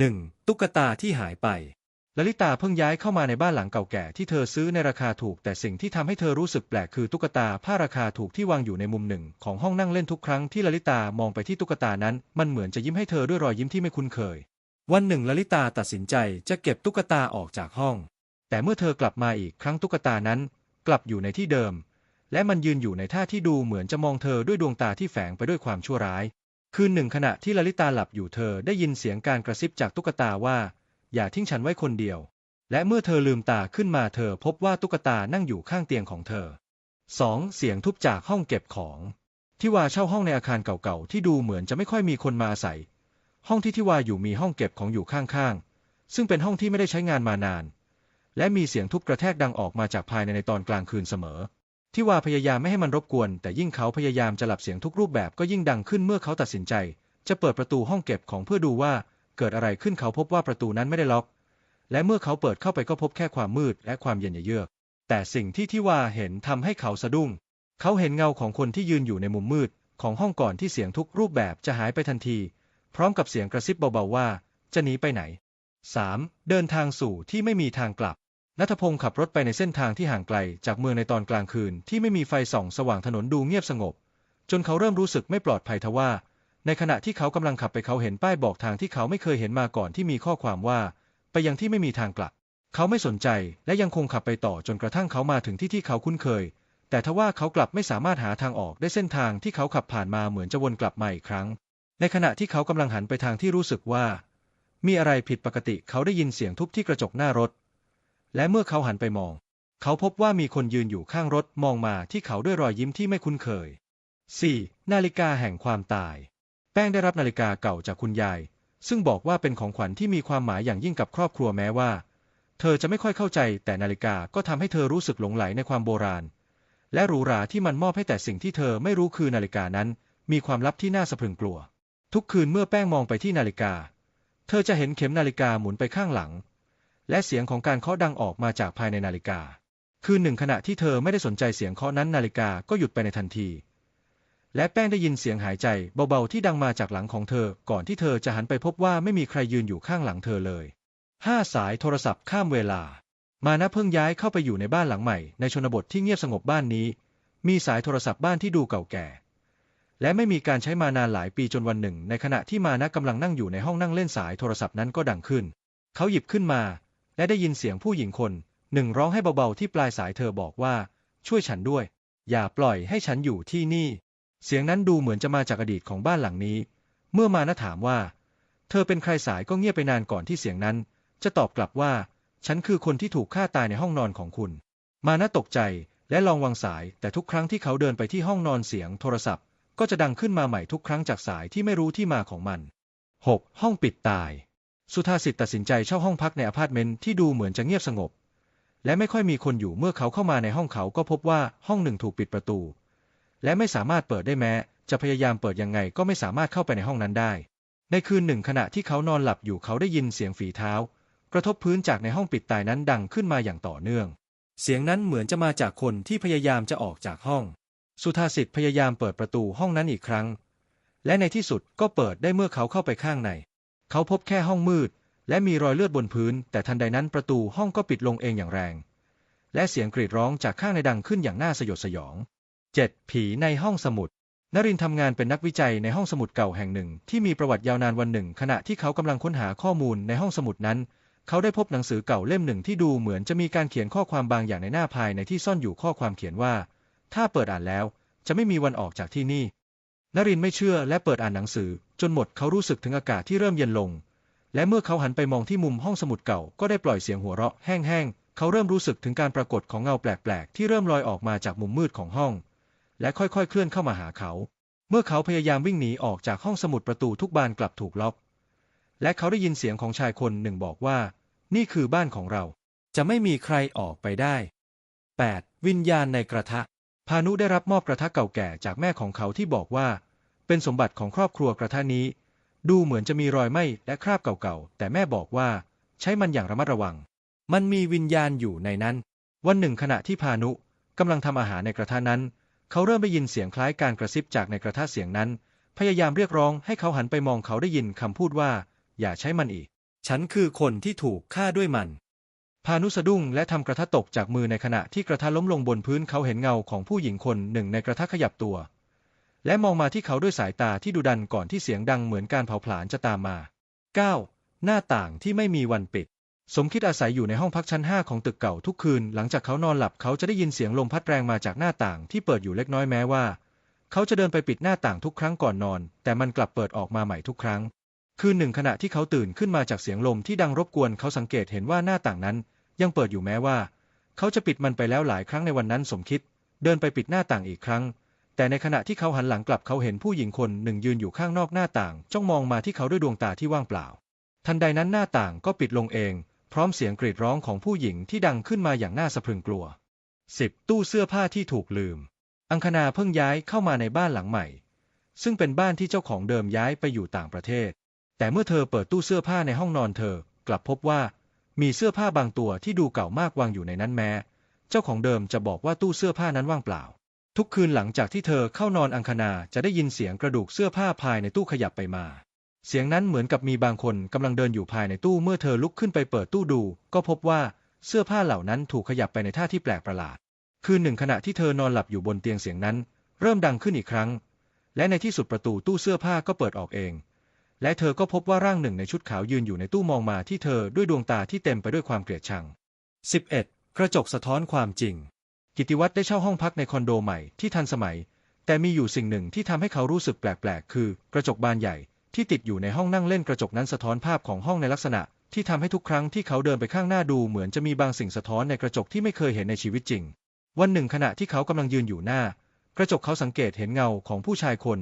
1. ตุ๊กตาที่หายไปลลิตาเพิ่งย้ายเข้ามาในบ้านหลังเก่าแก่ที่เธอซื้อในราคาถูก แต่สิ่งที่ทำให้เธอรู้สึกแปลกคือตุ๊กตาผ้าราคาถูกที่วางอยู่ในมุมหนึ่ง ของห้องนั่งเล่นทุกครั้งที่ลลิตามองไปที่ตุ๊กตานั้น มันเหมือนจะยิ้มให้เธอด้วยรอยยิ้มที่ไม่คุ้นเคย วันหนึ่งลลิตาตัดสินใจจะเก็บตุ๊กตาออกจากห้อง แต่เมื่อเธอกลับมาอีกครั้งตุ๊กตานั้น กลับอยู่ในที่เดิม และมันยืนอยู่ในท่าที่ดูเหมือนจะมองเธอด้วยดวงตาที่แฝงไปด้วยความชั่วร้าย คืนหนึ่งขณะที่ลลิตาหลับอยู่เธอได้ยินเสียงการกระซิบจากตุ๊กตาว่า อย่าทิ้งฉันไว้คนเดียว และเมื่อเธอลืมตาขึ้นมาเธอพบว่าตุ๊กตานั่งอยู่ข้างเตียงของเธอ 2. เสียงทุบจากห้องเก็บของ ที่วาเช่าห้องในอาคารเก่าๆที่ดูเหมือนจะไม่ค่อยมีคนมาอาศัย ห้องที่ที่วาอยู่มีห้องเก็บของอยู่ข้างๆ ซึ่งเป็นห้องที่ไม่ได้ใช้งานมานาน และมีเสียงทุบกระแทกดังออกมาจากภายในในตอนกลางคืนเสมอ ที่ว่าพยายามไม่ให้มันรบกวน แต่ยิ่งเขาพยายามจะหลับเสียงทุกรูปแบบก็ยิ่งดังขึ้นเมื่อเขาตัดสินใจ จะเปิดประตูห้องเก็บของเพื่อดูว่าเกิดอะไรขึ้นเขาพบว่าประตูนั้นไม่ได้ล็อก และเมื่อเขาเปิดเข้าไปก็พบแค่ความมืดและความเย็นเยือก แต่สิ่งที่ทิวาเห็นทำให้เขาสะดุ้ง เขาเห็นเงาของคนที่ยืนอยู่ในมุมมืด ของห้องก่อนที่เสียงทุกรูปแบบจะหายไปทันที พร้อมกับเสียงกระซิบเบาๆว่า จะหนีไปไหน 3. เดินทางสู่ที่ไม่มีทางกลับ นัทพงศ์ขับรถไปในเส้นทางที่ห่างไกลจากเมืองในตอนกลางคืนที่ไม่มีไฟส่องสว่างถนนดูเงียบสงบ จนเขาเริ่มรู้สึกไม่ปลอดภัยทว่า ในขณะที่เขากำลังขับไปเขาเห็นป้ายบอกทางที่เขาไม่เคยเห็นมาก่อนที่มีข้อความว่า ไปยังที่ไม่มีทางกลับ เขาไม่สนใจและยังคงขับไปต่อจนกระทั่งเขามาถึงที่ที่เขาคุ้นเคย แต่ทว่าเขากลับไม่สามารถหาทางออกได้เส้นทางที่เขาขับผ่านมาเหมือนจะวนกลับมาอีกครั้ง ในขณะที่เขากำลังหันไปทางที่รู้สึกว่า มีอะไรผิดปกติเขาได้ยินเสียงทุบที่กระจกหน้ารถ และเมื่อเขาหันไปมอง เขาพบว่ามีคนยืนอยู่ข้างรถมองมาที่เขาด้วยรอยยิ้มที่ไม่คุ้นเคย 4. นาฬิกาแห่งความตาย แป้งได้รับนาฬิกาเก่าจากคุณยาย ซึ่งบอกว่าเป็นของขวัญที่มีความหมายอย่างยิ่งกับครอบครัวแม้ว่า เธอจะไม่ค่อยเข้าใจแต่นาฬิกาก็ทำให้เธอรู้สึกหลงไหลในความโบราณ และหรูหราที่มันมอบให้แต่สิ่งที่เธอไม่รู้คือนาฬิกานั้น มีความลับที่น่าสะพรึงกลัว ทุกคืนเมื่อแป้งมองไปที่นาฬิกา เธอจะเห็นเข็มนาฬิกาหมุนไปข้างหลัง และเสียงของการเคาะดังออกมาจากภายในนาฬิกา คืนหนึ่งขณะที่เธอไม่ได้สนใจเสียงเคาะนั้นนาฬิกาก็หยุดไปในทันที และแป้งได้ยินเสียงหายใจเบาๆที่ดังมาจากหลังของเธอ ก่อนที่เธอจะหันไปพบว่าไม่มีใครยืนอยู่ข้างหลังเธอเลยห้าสายโทรศัพท์ข้ามเวลา มานะเพิ่งย้ายเข้าไปอยู่ในบ้านหลังใหม่ ในชนบทที่เงียบสงบบ้านนี้ มีสายโทรศัพท์บ้านที่ดูเก่าแก่ และไม่มีการใช้มานานหลายปีจนวันหนึ่ง ในขณะที่มานะกำลังนั่งอยู่ในห้องนั่งเล่นสายโทรศัพท์นั้นก็ดังขึ้น เขาหยิบขึ้นมา และได้ยินเสียงผู้หญิงคนหนึ่งร้องให้เบาๆที่ปลายสายเธอบอกว่า ช่วยฉันด้วย อย่าปล่อยให้ฉันอยู่ที่นี่ เสียงนั้นดูเหมือนจะมาจากอดีตของบ้านหลังนี้ เมื่อมานะถามว่า เธอเป็นใครสายก็เงียบไปนานก่อนที่เสียงนั้น จะตอบกลับว่า ฉันคือคนที่ถูกฆ่าตายในห้องนอนของคุณ มานะตกใจและลองวางสาย แต่ทุกครั้งที่เขาเดินไปที่ห้องนอนเสียงโทรศัพท์ ก็จะดังขึ้นมาใหม่ทุกครั้งจากสายที่ไม่รู้ที่มาของมัน 6. ห้องปิดตาย สุธาสิทธิ์ตัดสินใจเช่าห้องพักในอพาร์ตเมนต์ที่ดูเหมือนจะเงียบสงบ และไม่ค่อยมีคนอยู่เมื่อเขาเข้ามาในห้องเขาก็พบว่าห้องหนึ่งถูกปิดประตู และไม่สามารถเปิดได้แม้ จะพยายามเปิดยังไงก็ไม่สามารถเข้าไปในห้องนั้นได้ ในคืนหนึ่งขณะที่เขานอนหลับอยู่เขาได้ยินเสียงฝีเท้า กระทบพื้นจากในห้องปิดตายนั้นดังขึ้นมาอย่างต่อเนื่อง เสียงนั้นเหมือนจะมาจากคนที่พยายามจะออกจากห้อง สุธาสิทธิ์พยายามเปิดประตูห้องนั้นอีกครั้ง และในที่สุดก็เปิดได้เมื่อเขาเข้าไปข้างใน เขาพบแค่ห้องมืด และมีรอยเลือดบนพื้น แต่ทันใดนั้นประตูห้องก็ปิดลงเองอย่างแรง และเสียงกรีดร้องจากข้างในดังขึ้นอย่างน่าสยดสยอง 7. ผีในห้องสมุดนรินทำงานเป็นนักวิจัยในห้องสมุดเก่าแห่งหนึ่ง ที่มีประวัติยาวนานวันหนึ่ง ขณะที่เขากำลังค้นหาข้อมูลในห้องสมุดนั้น เขาได้พบหนังสือเก่าเล่มหนึ่งที่ดูเหมือนจะมีการเขียนข้อความบางอย่างในหน้าภายในที่ซ่อนอยู่ข้อความเขียนว่า ถ้าเปิดอ่านแล้ว จะไม่มีวันออกจากที่นี่นรินไม่เชื่อและเปิดอ่านหนังสือ จนหมดเขารู้สึกถึงอากาศที่เริ่มเย็นลง และเมื่อเขาหันไปมองที่มุมห้องสมุดเก่าก็ได้ปล่อยเสียงหัวเราะแห้งๆ เขาเริ่มรู้สึกถึงการปรากฏของเงาแปลกๆ ที่เริ่มลอยออกมาจากมุมมืดของห้อง และค่อยๆ เคลื่อนเข้ามาหาเขา เมื่อเขาพยายามวิ่งหนีออกจากห้องสมุดประตูทุกบานกลับถูกล็อก และเขาได้ยินเสียงของชายคนหนึ่งบอกว่า นี่คือบ้านของเรา จะไม่มีใครออกไปได้ 8. วิญญาณในกระทะ พานุได้รับมอบกระทะเก่าแก่จากแม่ของเขาที่บอกว่า เป็นสมบัติของครอบครัวกระทะนี้ ดูเหมือนจะมีรอยไหม้และคราบเก่าๆ แต่แม่บอกว่า ใช้มันอย่างระมัดระวัง มันมีวิญญาณอยู่ในนั้น วันหนึ่งขณะที่พานุกำลังทำอาหารในกระทะนั้น เขาเริ่มได้ยินเสียงคล้ายการกระซิบจากในกระทะเสียงนั้น พยายามเรียกร้องให้เขาหันไปมองเขาได้ยินคำพูดว่า อย่าใช้มันอีก ฉันคือคนที่ถูกฆ่าด้วยมันพานุสะดุ้งและทำกระทะตกจากมือในขณะที่กระทะล้มลงบนพื้นเขาเห็นเงาของผู้หญิงคนหนึ่งในกระทะขยับตัว และมองมาที่เขาด้วยสายตาที่ดุดันก่อนที่เสียงดังเหมือนการเผาผลาญจะตามมา 9. หน้าต่างที่ไม่มีวันปิด สมคิดอาศัยอยู่ในห้องพักชั้น 5 ของตึกเก่าทุกคืน หลังจากเขานอนหลับเขาจะได้ยินเสียงลมพัดแรงมาจากหน้าต่างที่เปิดอยู่เล็กน้อยแม้ว่า เขาจะเดินไปปิดหน้าต่างทุกครั้งก่อนนอน แต่มันกลับเปิดออกมาใหม่ทุกครั้ง คืนหนึ่งขณะที่เขาตื่นขึ้นมาจากเสียงลมที่ดังรบกวนเขาสังเกตเห็นว่าหน้าต่างนั้น ยังเปิดอยู่แม้ว่า เขาจะปิดมันไปแล้วหลายครั้งในวันนั้นสมคิด เดินไปปิดหน้าต่างอีกครั้ง แต่ในขณะที่เขาหันหลังกลับเขาเห็นผู้หญิงคนหนึ่งยืนอยู่ข้างนอกหน้าต่าง จ้องมองมาที่เขาด้วยดวงตาที่ว่างเปล่า ทันใดนั้นหน้าต่างก็ปิดลงเอง พร้อมเสียงกรีดร้องของผู้หญิงที่ดังขึ้นมาอย่างน่าสะพรึงกลัว 10. ตู้เสื้อผ้าที่ถูกลืม อังคณาเพิ่งย้ายเข้ามาในบ้านหลังใหม่ ซึ่งเป็นบ้านที่เจ้าของเดิมย้ายไปอยู่ต่างประเทศ แต่เมื่อเธอเปิดตู้เสื้อผ้าในห้องนอนเธอ กลับพบว่า มีเสื้อผ้าบางตัวที่ดูเก่ามากวางอยู่ในนั้นแม้ เจ้าของเดิมจะบอกว่าตู้เสื้อผ้านั้นว่างเปล่า ทุกคืนหลังจากที่เธอเข้านอนอังคณาจะได้ยินเสียงกระดูกเสื้อผ้าภายในตู้ขยับไปมา เสียงนั้นเหมือนกับมีบางคนกำลังเดินอยู่ภายในตู้เมื่อเธอลุกขึ้นไปเปิดตู้ดู ก็พบว่าเสื้อผ้าเหล่านั้นถูกขยับไปในท่าที่แปลกประหลาด คืนหนึ่งขณะที่เธอนอนหลับอยู่บนเตียงเสียงนั้น เริ่มดังขึ้นอีกครั้ง และในที่สุดประตูตู้เสื้อผ้าก็เปิดออกเอง และเธอก็พบว่าร่างหนึ่งในชุดขาวยืนอยู่ในตู้มองมาที่เธอด้วยดวงตาที่เต็มไปด้วยความเกลียดชัง 11. กระจกสะท้อนความจริง กิติวัตรได้เช่าห้องพักในคอนโดใหม่ที่ทันสมัย แต่มีอยู่สิ่งหนึ่งที่ทำให้เขารู้สึกแปลกๆ คือกระจกบานใหญ่ที่ติดอยู่ในห้องนั่งเล่นกระจกนั้นสะท้อนภาพของห้องในลักษณะ ที่ทำให้ทุกครั้งที่เขาเดินไปข้างหน้าดูเหมือนจะมีบางสิ่งสะท้อนในกระจกที่ไม่เคยเห็นในชีวิตจริง วันหนึ่งขณะที่เขากำลังยืนอยู่หน้า กระจกเขาสังเกตเห็นเงาของผู้ชายคน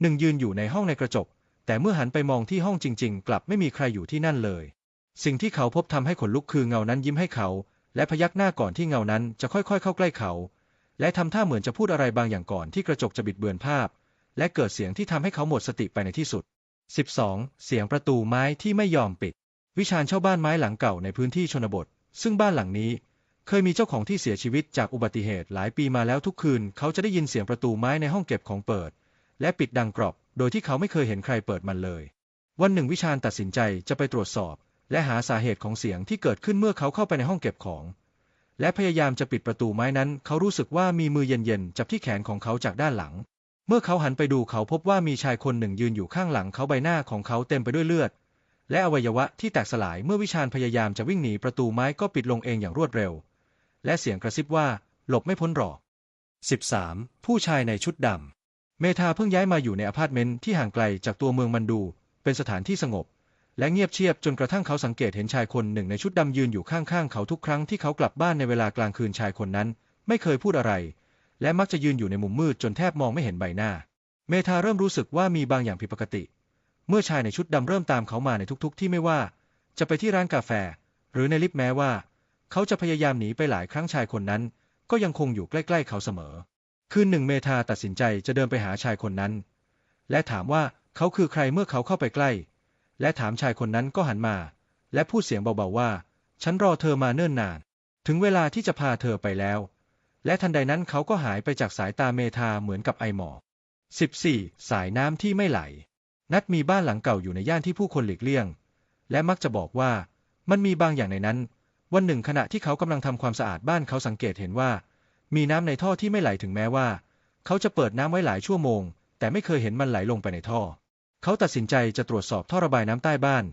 หนึ่งยืนอยู่ในห้องในกระจก แต่เมื่อหันไปมองที่ห้องจริง ๆ กลับไม่มีใครอยู่ที่นั่นเลย สิ่งที่เขาพบทำให้ขนลุกคือเงานั้นยิ้มให้เขา และพยักหน้าก่อนที่เงานั้นจะค่อยๆ เข้าใกล้เขา และทำท่าเหมือนจะพูดอะไรบางอย่างก่อนที่กระจกจะบิดเบือนภาพ และเกิดเสียงที่ทำให้เขาหมดสติไปในที่สุด 12. เสียงประตูไม้ที่ไม่ยอมปิด วิชาญเช่าบ้านไม้หลังเก่าในพื้นที่ชนบท ซึ่งบ้านหลังนี้ เคยมีเจ้าของที่เสียชีวิตจากอุบัติเหตุหลายปีมาแล้วทุกคืน เขาจะได้ยินเสียงประตูไม้ในห้องเก็บของเปิด และปิดดังกรอบ โดยที่เขาไม่เคยเห็นใครเปิดมันเลย วันหนึ่งวิชาญตัดสินใจจะไปตรวจสอบ และหาสาเหตุของเสียงที่เกิดขึ้นเมื่อเขาเข้าไปในห้องเก็บของ และพยายามจะปิดประตูไม้นั้น เขารู้สึกว่ามีมือเย็นๆจับที่แขนของเขาจากด้านหลัง เมื่อเขาหันไปดูเขาพบว่ามีชายคนหนึ่งยืนอยู่ข้างหลังเขาใบหน้าของเขาเต็มไปด้วยเลือด และอวัยวะที่แตกสลายเมื่อวิชาญพยายามจะวิ่งหนีประตูไม้ก็ปิดลงเองอย่างรวดเร็ว และเสียงกระซิบว่า หลบไม่พ้นหรอก 13. ผู้ชายในชุดดำเมธาเพิ่งย้ายมาอยู่ในอพาร์ตเมนต์ที่ห่างไกลจากตัวเมืองมันดู เป็นสถานที่สงบ และเงียบเชียบจนกระทั่งเขาสังเกตเห็นชายคนหนึ่งในชุดดำยืนอยู่ข้างๆ เขาทุกครั้งที่เขากลับบ้านในเวลากลางคืนชายคนนั้น ไม่เคยพูดอะไร และมักจะยืนอยู่ในมุมมืดจนแทบมองไม่เห็นใบหน้า เมธาเริ่มรู้สึกว่ามีบางอย่างผิดปกติ เมื่อชายในชุดดำเริ่มตามเขามาในทุกๆ ที่ไม่ว่า จะไปที่ร้านกาแฟ หรือในลิฟต์แม้ว่า เขาจะพยายามหนีไปหลายครั้งชายคนนั้น ก็ยังคงอยู่ใกล้ ๆ เขาเสมอ คืนหนึ่งเมธาตัดสินใจจะเดินไปหาชายคนนั้น และถามว่าเขาคือใครเมื่อเขาเข้าไปใกล้ และถามชายคนนั้นก็หันมา และพูดเสียงเบาๆว่า ฉันรอเธอมาเนิ่นนาน ถึงเวลาที่จะพาเธอไปแล้ว และทันใดนั้นเขาก็หายไปจากสายตาเมธาเหมือนกับไอหมอก 14. สายน้ำที่ไม่ไหล นัดมีบ้านหลังเก่าอยู่ในย่านที่ผู้คนหลีกเลี่ยง และมักจะบอกว่า มันมีบางอย่างในนั้น วันหนึ่งขณะที่เขากำลังทำความสะอาดบ้านเขาสังเกตเห็นว่า มีน้ำในท่อที่ไม่ไหลถึงแม้ว่า เขาจะเปิดน้ำไว้หลายชั่วโมง แต่ไม่เคยเห็นมันไหลลงไปในท่อ เขาตัดสินใจจะตรวจสอบท่อระบายน้ำใต้บ้าน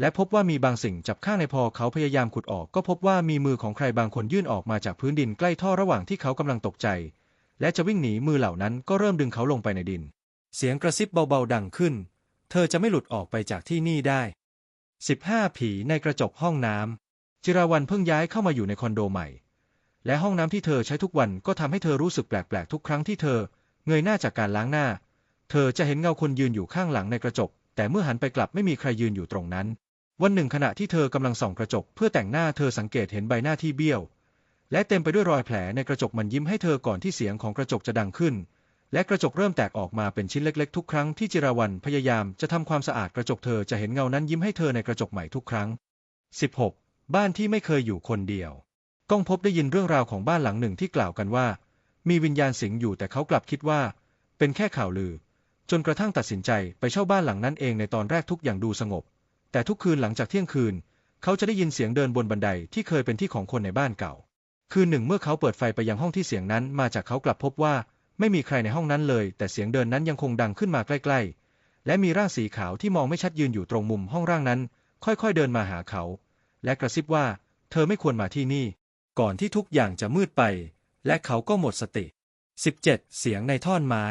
และพบว่ามีบางสิ่งจับข้างในพอเขาพยายามขุดออก ก็พบว่ามีมือของใครบางคนยื่นออกมาจากพื้นดินใกล้ท่อระหว่างที่เขากำลังตกใจ และจะวิ่งหนีมือเหล่านั้นก็เริ่มดึงเขาลงไปในดิน เสียงกระซิบเบาๆดังขึ้น เธอจะไม่หลุดออกไปจากที่นี่ได้ 15 ผีในกระจกห้องน้ำจิราวันเพิ่งย้ายเข้ามาอยู่ในคอนโดใหม่ และห้องน้ำที่เธอใช้ทุกวันก็ทำให้เธอรู้สึกแปลกๆทุกครั้งที่เธอ เงยหน้าจากการล้างหน้า เธอจะเห็นเงาคนยืนอยู่ข้างหลังในกระจก แต่เมื่อหันไปกลับไม่มีใครยืนอยู่ตรงนั้น วันหนึ่งขณะที่เธอกำลังส่องกระจกเพื่อแต่งหน้าเธอสังเกตเห็นใบหน้าที่เบี้ยว และเต็มไปด้วยรอยแผลในกระจกมันยิ้มให้เธอก่อนที่เสียงของกระจกจะดังขึ้น และกระจกเริ่มแตกออกมาเป็นชิ้นเล็ก ๆ ทุกครั้งที่จิราวันพยายามจะทำความสะอาดกระจกเธอจะเห็นเงานั้นยิ้มให้เธอในกระจกใหม่ทุกครั้ง 16. บ้านที่ไม่เคยอยู่คนเดียวก้องพบได้ยินเรื่องราวของบ้านหลังหนึ่งที่กล่าวกันว่า มีวิญญาณสิงอยู่แต่เขากลับคิดว่า เป็นแค่ข่าวลือ จนกระทั่งตัดสินใจไปเช่าบ้านหลังนั้นเองในตอนแรกทุกอย่างดูสงบ แต่ทุกคืนหลังจากเที่ยงคืน เขาจะได้ยินเสียงเดินบนบันไดที่เคยเป็นที่ของคนในบ้านเก่า คืนหนึ่งเมื่อเขาเปิดไฟไปยังห้องที่เสียงนั้นมาจากเขากลับพบว่า ไม่มีใครในห้องนั้นเลย แต่เสียงเดินนั้นยังคงดังขึ้นมาใกล้ ๆ และมีร่างสีขาวที่มองไม่ชัดยืนอยู่ตรงมุมห้องร่างนั้น ค่อยๆเดินมาหาเขา และกระซิบว่า เธอไม่ควรมาที่นี่ ก่อนที่ทุกอย่างจะมืดไป และเขาก็หมดสติ 17. เสียงในท่อนไม้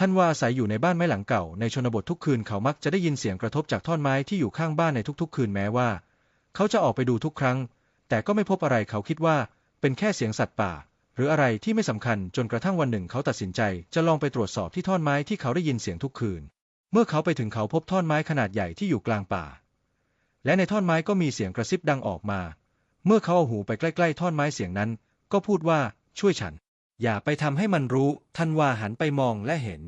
ท่านว่าอาศัยอยู่ในบ้านไม้หลังเก่าในชนบททุกคืนเขามักจะได้ยินเสียงกระทบจากท่อนไม้ที่อยู่ข้างบ้านในทุกๆ คืนแม้ว่า เขาจะออกไปดูทุกครั้ง แต่ก็ไม่พบอะไรเขาคิดว่า เป็นแค่เสียงสัตว์ป่า หรืออะไรที่ไม่สำคัญจนกระทั่งวันหนึ่งเขาตัดสินใจ จะลองไปตรวจสอบที่ท่อนไม้ที่เขาได้ยินเสียงทุกคืน เมื่อเขาไปถึงเขาพบท่อนไม้ขนาดใหญ่ที่อยู่กลางป่า และในท่อนไม้ก็มีเสียงกระซิบดังออกมา เมื่อเขาเอาหูไปใกล้ ๆ ท่อนไม้เสียงนั้น ก็พูดว่าช่วยฉัน อย่าไปทำให้มันรู้ท่านว่าหันไปมองและเห็น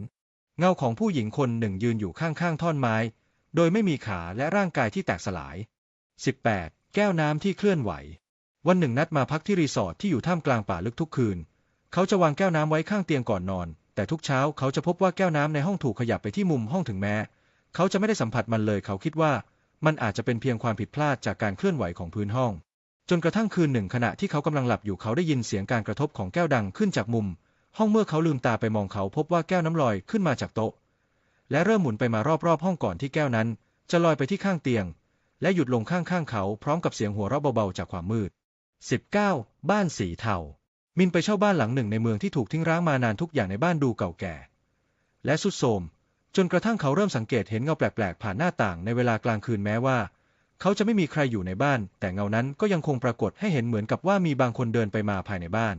เงาของผู้หญิงคนหนึ่งยืนอยู่ข้างๆ ท่อนไม้ โดยไม่มีขาและร่างกายที่แตกสลาย 18. แก้วน้ำที่เคลื่อนไหว วันหนึ่งนัดมาพักที่รีสอร์ทที่อยู่ท่ามกลางป่าลึกทุกคืน เขาจะวางแก้วน้ำไว้ข้างเตียงก่อนนอน แต่ทุกเช้าเขาจะพบว่าแก้วน้ำในห้องถูกขยับไปที่มุมห้องถึงแม้ เขาจะไม่ได้สัมผัสมันเลยเขาคิดว่า มันอาจจะเป็นเพียงความผิดพลาดจากการเคลื่อนไหวของพื้นห้อง จนกระทั่งคืนหนึ่งขณะที่เขากำลังหลับอยู่เขาได้ยินเสียงการกระทบของแก้วดังขึ้นจากมุม ห้องเมื่อเขาลืมตาไปมองเขาพบว่าแก้วน้ำลอยขึ้นมาจากโต๊ะ และเริ่มหมุนไปมารอบๆห้องก่อนที่แก้วนั้น จะลอยไปที่ข้างเตียง และหยุดลงข้างๆเขาพร้อมกับเสียงหัวเราะเบาๆจากความมืด 19. บ้านสีเทา มินไปเช่าบ้านหลังหนึ่งในเมืองที่ถูกทิ้งร้างมานานทุกอย่างในบ้านดูเก่าแก่ และสุดโทรมจนกระทั่งเขาเริ่มสังเกตเห็นเงาแปลกๆผ่านหน้าต่างในเวลากลางคืนแม้ว่า เขาจะไม่มีใครอยู่ในบ้าน แต่เงานั้นก็ยังคงปรากฏให้เห็นเหมือนกับว่ามีบางคนเดินไปมาภายในบ้าน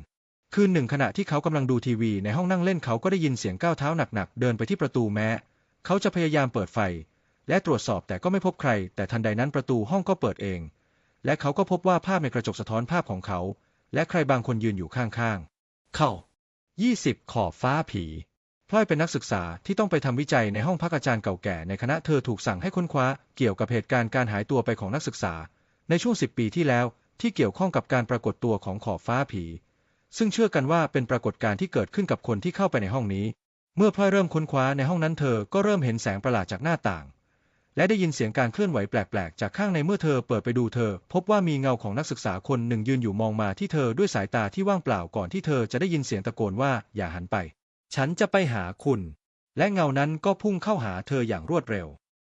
คืนหนึ่งขณะที่เขากำลังดูทีวีในห้องนั่งเล่นเขาก็ได้ยินเสียงก้าวเท้าหนักๆเดินไปที่ประตูแม้ เขาจะพยายามเปิดไฟ และตรวจสอบแต่ก็ไม่พบใคร แต่ทันใดนั้นประตูห้องก็เปิดเอง และเขาก็พบว่าภาพในกระจกสะท้อนภาพของเขา และใครบางคนยืนอยู่ข้างๆ เขา 20 ขอบฟ้าผี พลอยเป็นนักศึกษาที่ต้องไปทำวิจัยในห้องพักอาจารย์เก่าแก่ในคณะเธอถูกสั่งให้ค้นคว้าเกี่ยวกับเหตุการณ์การหายตัวไปของนักศึกษา ในช่วง 10 ปีที่แล้วที่เกี่ยวข้องกับการปรากฏตัวของขอบฟ้าผี ซึ่งเชื่อกันว่าเป็นปรากฏการณ์ที่เกิดขึ้นกับคนที่เข้าไปในห้องนี้ เมื่อพลอยเริ่มค้นคว้าในห้องนั้นเธอก็เริ่มเห็นแสงประหลาดจากหน้าต่าง และได้ยินเสียงการเคลื่อนไหวแปลกๆ จากข้างในเมื่อเธอเปิดไปดูเธอ พบว่ามีเงาของนักศึกษาคนหนึ่งยืนอยู่มองมาที่เธอด้วยสายตาที่ว่างเปล่าก่อนที่เธอจะได้ยินเสียงตะโกนว่าอย่าหันไป ฉันจะไปหาคุณ และเงานั้นก็พุ่งเข้าหาเธออย่างรวดเร็ว